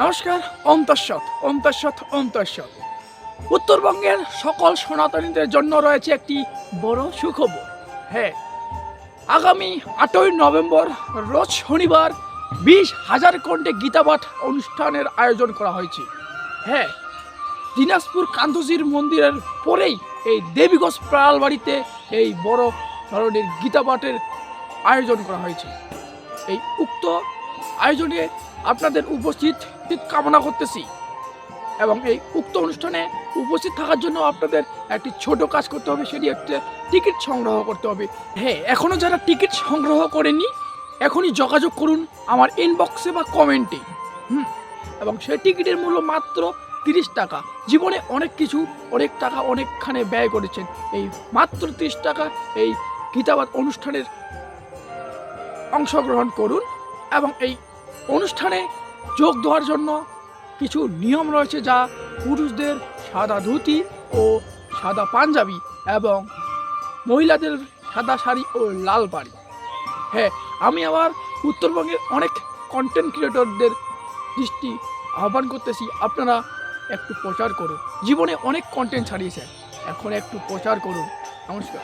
নমস্কার অন্তঃসৎ অন্তঃসৎ অন্তঃসৎ উত্তরবঙ্গের সকল সনাতনীদের জন্য রয়েছে একটি বড় সুখবর। হ্যাঁ আগামী আটই নভেম্বর, রোজ শনিবার বিশ হাজার কণ্ঠে গীতাপাঠ অনুষ্ঠানের আয়োজন করা হয়েছে। হ্যাঁ দিনাজপুর কান্তজির মন্দিরের পরেই এই দেবীগঞ্জ প্রাল বাড়িতে এই বড় ধরনের গীতাপাঠের আয়োজন করা হয়েছে। এই উক্ত আয়োজনে আপনাদের উপস্থিত কামনা করতেছি এবং এই উক্ত অনুষ্ঠানে উপস্থিত থাকার জন্য আপনাদের একটি ছোট কাজ করতে হবে, সেটি একটা টিকিট সংগ্রহ করতে হবে। হ্যাঁ এখনও যারা টিকিট সংগ্রহ করেনি এখনই যোগাযোগ করুন আমার ইনবক্সে বা কমেন্টে হুম, এবং সেই টিকিটের মূল্য মাত্র তিরিশ টাকা। জীবনে অনেক কিছু, অনেক টাকা অনেকখানে ব্যয় করেছেন। এই মাত্র তিরিশ টাকা এই গীতাবাদ অনুষ্ঠানের অংশগ্রহণ করুন। এবং এই অনুষ্ঠানে যোগ দেওয়ার জন্য কিছু নিয়ম রয়েছে যা পুরুষদের সাদা ধুতি ও সাদা পাঞ্জাবি এবং মহিলাদের সাদা শাড়ি ও লাল বাড়ি হ্যাঁ আমি আবার উত্তরবঙ্গের অনেক কন্টেন্ট ক্রিয়েটরদের দৃষ্টি আহ্বান করতেছি, আপনারা একটু প্রচার করুন। জীবনে অনেক কন্টেন্ট ছাড়িয়েছেন, এখন একটু প্রচার করুন। নমস্কার।